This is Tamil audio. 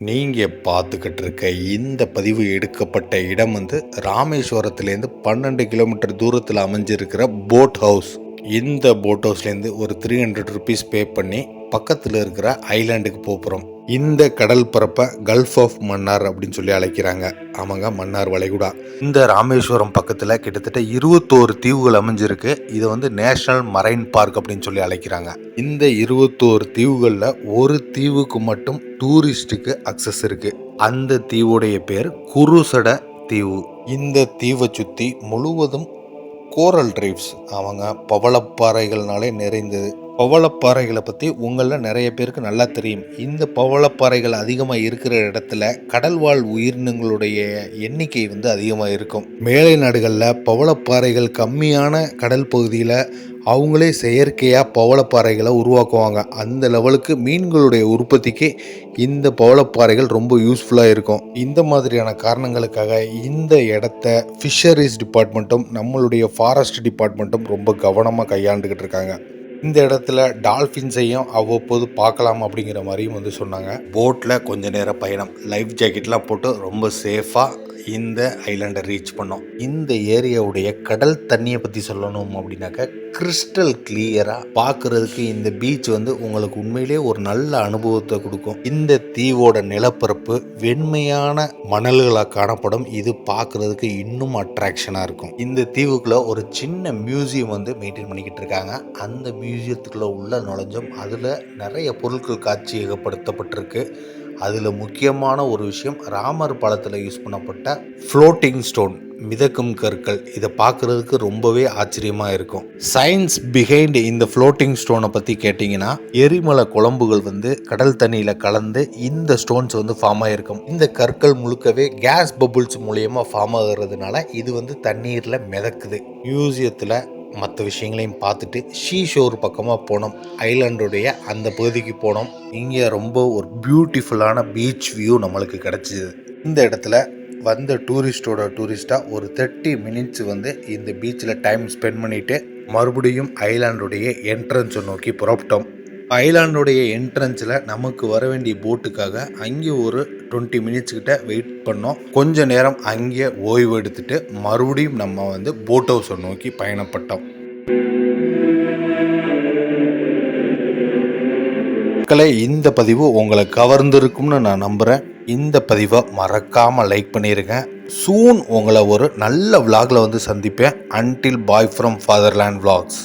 நீங்கள் பார்த்துக்கிட்டு இருக்க இந்த பதிவு எடுக்கப்பட்ட இடம் வந்து ராமேஸ்வரத்துலேருந்து பன்னெண்டு கிலோமீட்டர் தூரத்தில் அமைஞ்சிருக்கிற போட் ஹவுஸ் இந்த போட் ஹவுஸ்லேருந்து ஒரு த்ரீ ஹண்ட்ரட் ருபீஸ் பே பண்ணி பக்கத்தில் இருக்கிற ஐலாண்டுக்கு போகிறோம் இந்த கடல் பரப்பை கல்ஃப் ஆஃப் மன்னார் அப்படின்னு சொல்லி அழைக்கிறாங்க. ஆமாங்க மன்னார் வளைகுடா. இந்த ராமேஸ்வரம் பக்கத்தில் கிட்டத்தட்ட இருபத்தோரு தீவுகள் அமைஞ்சிருக்கு. இதை வந்து நேஷனல் மரைன் பார்க் அப்படின்னு சொல்லி அழைக்கிறாங்க. இந்த இருபத்தோரு தீவுகளில் ஒரு தீவுக்கு மட்டும் டூரிஸ்ட்டுக்கு அக்சஸ் இருக்கு. அந்த தீவுடைய பேர் குருசட தீவு. இந்த தீவை சுற்றி முழுவதும் கோரல் ட்ரீப்ஸ் அவங்க பவளப்பாறைகள்னாலே நிறைந்தது. பவளப்பாறைகளை பற்றி உங்களில் நிறைய பேருக்கு நல்லா தெரியும். இந்த பவளப்பாறைகள் அதிகமாக இருக்கிற இடத்துல கடல்வாழ் உயிரினங்களுடைய எண்ணிக்கை வந்து அதிகமாக இருக்கும். மேலை நாடுகளில் பவளப்பாறைகள் கம்மியான கடல் பகுதியில் அவங்களே செயற்கையாக பவளப்பாறைகளை உருவாக்குவாங்க. அந்த லெவலுக்கு மீன்களுடைய உற்பத்திக்கு இந்த பவளப்பாறைகள் ரொம்ப யூஸ்ஃபுல்லாக இருக்கும். இந்த மாதிரியான காரணங்களுக்காக இந்த இடத்த ஃபிஷரிஸ் டிபார்ட்மெண்ட்டும் நம்மளுடைய ஃபாரஸ்ட் டிபார்ட்மெண்ட்டும் ரொம்ப கவனமாக கையாண்டுக்கிட்டு இருக்காங்க. இந்த இடத்துல டால்ஃபின்ஸையும் அவ்வப்போது பார்க்கலாம் அப்படிங்கிற மாதிரியும் வந்து சொன்னாங்க. போட்டில் கொஞ்ச நேரம் பயணம். லைஃப் ஜாக்கெட்லாம் போட்டு ரொம்ப சேஃபாக இந்த ஐலாண்டை ரீச் பண்ணோம். இந்த ஏரியாவுடைய கடல் தண்ணியை பற்றி சொல்லணும் அப்படின்னாக்க கிறிஸ்டல் கிளியராக பார்க்குறதுக்கு இந்த பீச் வந்து உங்களுக்கு உண்மையிலேயே ஒரு நல்ல அனுபவத்தை கொடுக்கும். இந்த தீவோட நிலப்பரப்பு வெண்மையான மணல்களாக காணப்படும். இது பார்க்குறதுக்கு இன்னும் அட்ராக்ஷனாக இருக்கும். இந்த தீவுக்குள்ள ஒரு சின்ன மியூசியம் வந்து மெயின்டைன் பண்ணிக்கிட்டு இருக்காங்க. அந்த மியூசியத்துக்குள்ளே உள்ள நுழைஞ்சோம். அதில் நிறைய பொருட்கள் காட்சியகப்படுத்தப்பட்டிருக்கு அதில் முக்கியமான ஒரு விஷயம் ராமர் பழத்தில் யூஸ் பண்ணப்பட்ட ஃப்ளோட்டிங் ஸ்டோன் மிதக்கும் கற்கள். இதை பார்க்குறதுக்கு ரொம்பவே ஆச்சரியமாக இருக்கும். சயின்ஸ் பிஹைண்ட் இந்த ஃப்ளோட்டிங் ஸ்டோனை பற்றி கேட்டிங்கன்னா எரிமலை குழம்புகள் வந்து கடல் தண்ணியில் கலந்து இந்த ஸ்டோன்ஸ் வந்து ஃபார்ம் ஆகிருக்கும் இந்த கற்கள் முழுக்கவே கேஸ் பபுள்ஸ் மூலியமாக ஃபார்ம் ஆகிறதுனால இது வந்து தண்ணீரில் மிதக்குது. மியூசியத்தில் மற்ற விஷயங்களையும் பார்த்துட்டு ஷீ ஷோர் பக்கமாக போனோம். ஐலாண்டுடைய அந்த பகுதிக்கு போனோம். இங்கே ரொம்ப ஒரு பியூட்டிஃபுல்லான பீச் வியூ நம்மளுக்கு கிடச்சிது. இந்த இடத்துல வந்த டூரிஸ்டோட டூரிஸ்ட்டாக ஒரு தேர்ட்டி மினிட்ஸ் வந்து இந்த பீச்சில் டைம் ஸ்பெண்ட் பண்ணிவிட்டு மறுபடியும் ஐலாண்டுடைய என்ட்ரன்ஸை நோக்கி புறப்பட்டோம். ஐலாண்டுடைய என்ட்ரன்ஸில் நமக்கு வர வேண்டிய போட்டுக்காக அங்கே ஒரு டுவெண்ட்டி மினிட்ஸ் கிட்ட வெயிட் பண்ணோம். கொஞ்ச நேரம் அங்கே ஓய்வு எடுத்துட்டு மறுபடியும் நம்ம வந்து போட் ஹவுஸை நோக்கி பயணப்பட்டோம். மக்களே இந்த பதிவு உங்களை கவர்ந்திருக்கும்னு நான் நம்புகிறேன் இந்த பதிவை மறக்காமல் லைக் பண்ணிடுங்க சூன் உங்களை ஒரு நல்ல விலாகில் வந்து சந்திப்பேன். Until bye from Fatherland vlogs.